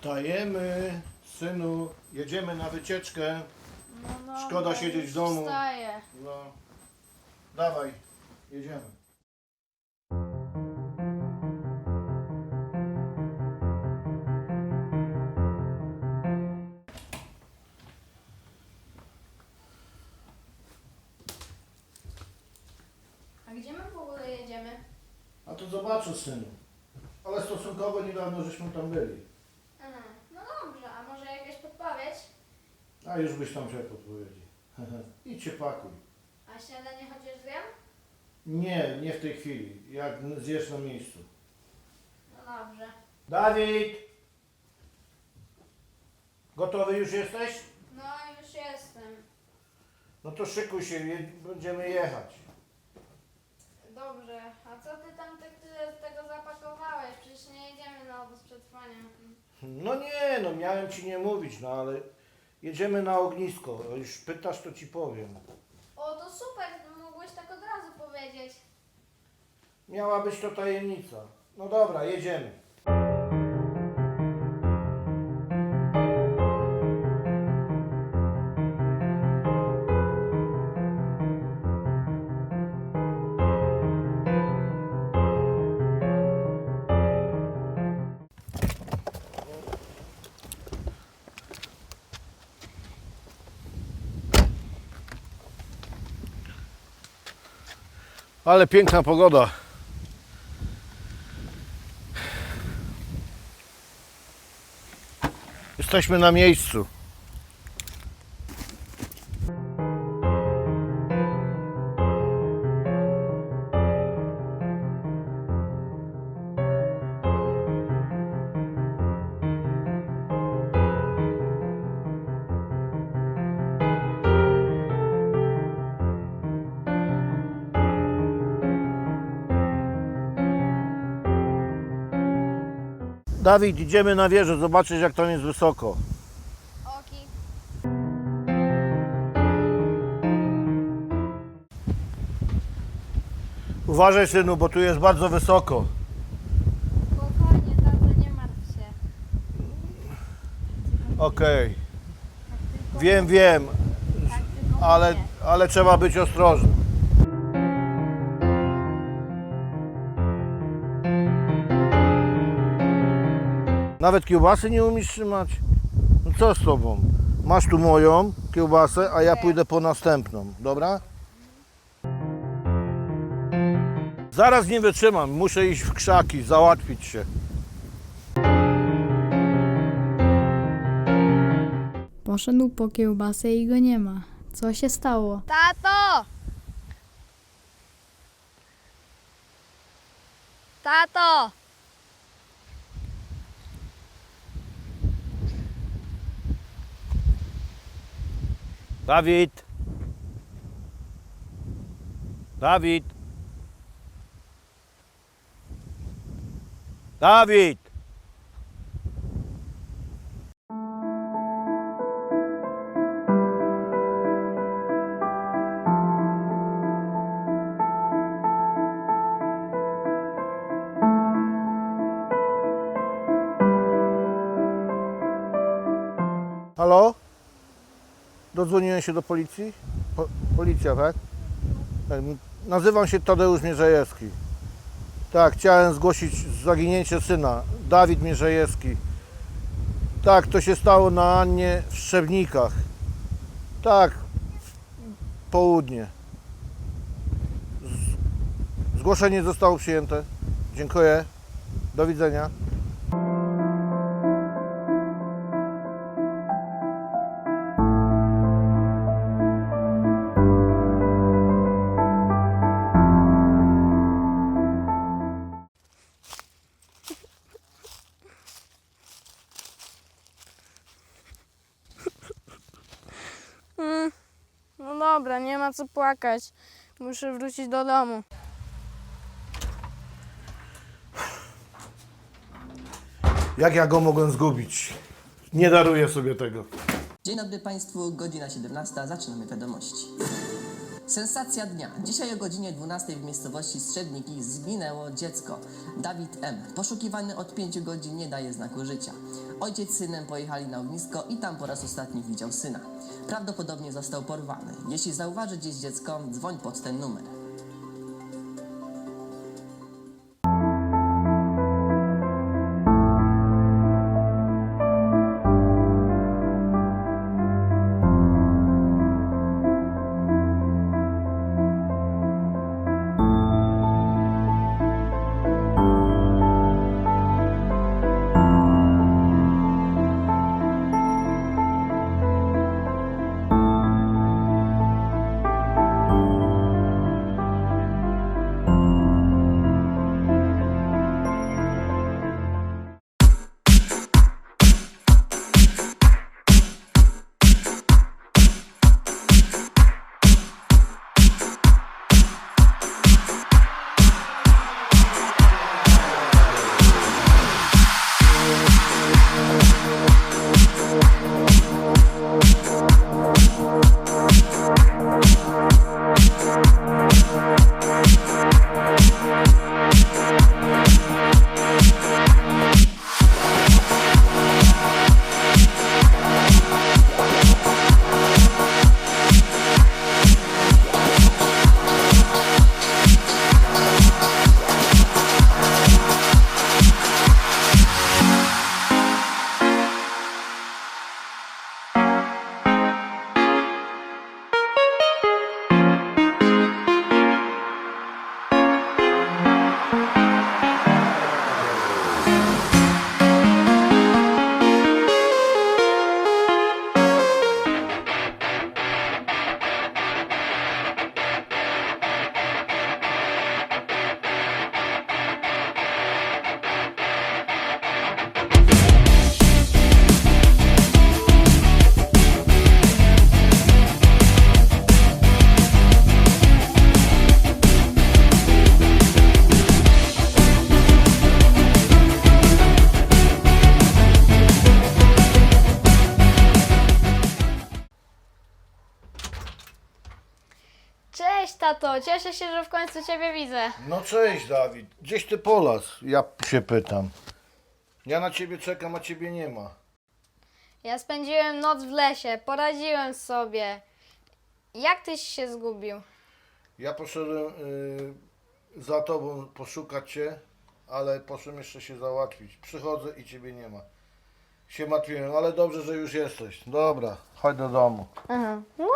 Wstajemy, synu, jedziemy na wycieczkę. No, no, Szkoda no, siedzieć w domu. Wstaję. No, dawaj, jedziemy. A gdzie my w ogóle jedziemy? A to zobaczysz, synu. Ale stosunkowo niedawno żeśmy tam byli. Aha, no dobrze, a może jakaś podpowiedź? A już byś tam chciał podpowiedzi. Idź się pakuj. A śniadanie chociaż zjem? Nie, nie w tej chwili. Jak zjesz na miejscu. No dobrze. Dawid! Gotowy już jesteś? No już jestem. No to szykuj się, je- będziemy jechać. Dobrze, a co ty tam tak tyle z tego zapakowałeś? Przecież nie jedziemy na obóz przetrwania. No nie, no miałem ci nie mówić, no ale jedziemy na ognisko. Już pytasz, to ci powiem. O, to super, mógłbyś tak od razu powiedzieć. Miała być to tajemnica. No dobra, jedziemy. Ale piękna pogoda. Jesteśmy na miejscu. Dawid, idziemy na wieżę, zobaczyć jak tam jest wysoko. Oki. Uważaj synu, bo tu jest bardzo wysoko. Spokojnie, tato, nie martw się. Okej, Tak wiem, wiem, Tak tylko ale, ale trzeba być ostrożnym. Nawet kiełbasy nie umiesz trzymać? No co z tobą? Masz tu moją kiełbasę, a ja pójdę po następną, dobra? Zaraz nie wytrzymam, muszę iść w krzaki, załatwić się. Poszedł po kiełbasę i go nie ma. Co się stało? Tato! Tato! Dawid! Dawid! Dawid! Halo? Dodzwoniłem się do policji? Po, policja, tak? tak? Nazywam się Tadeusz Mierzejewski. Tak, chciałem zgłosić zaginięcie syna, Dawid Mierzejewski. Tak, to się stało na Annie w Szczebnikach. Tak, w południe. Zgłoszenie zostało przyjęte. Dziękuję. Do widzenia. Co płakać. Muszę wrócić do domu. Jak ja go mogłem zgubić? Nie daruję sobie tego. Dzień dobry Państwu, godzina 17, zaczynamy wiadomości. Sensacja dnia. Dzisiaj o godzinie 12 w miejscowości Strzedniki zginęło dziecko. Dawid M. Poszukiwany od 5 godzin nie daje znaku życia. Ojciec z synem pojechali na ognisko i tam po raz ostatni widział syna. Prawdopodobnie został porwany. Jeśli zauważy gdzieś dziecko, dzwoń pod ten numer. Cześć tato, cieszę się, że w końcu ciebie widzę. No cześć Dawid, gdzieś ty polas? Ja się pytam. Ja na ciebie czekam, a ciebie nie ma. Ja spędziłem noc w lesie, poradziłem sobie. Jak tyś się zgubił? Ja poszedłem y, za tobą poszukać cię, ale poszedłem jeszcze się załatwić. Przychodzę i ciebie nie ma. Się martwiłem, ale dobrze, że już jesteś. Dobra, chodź do domu. Aha. No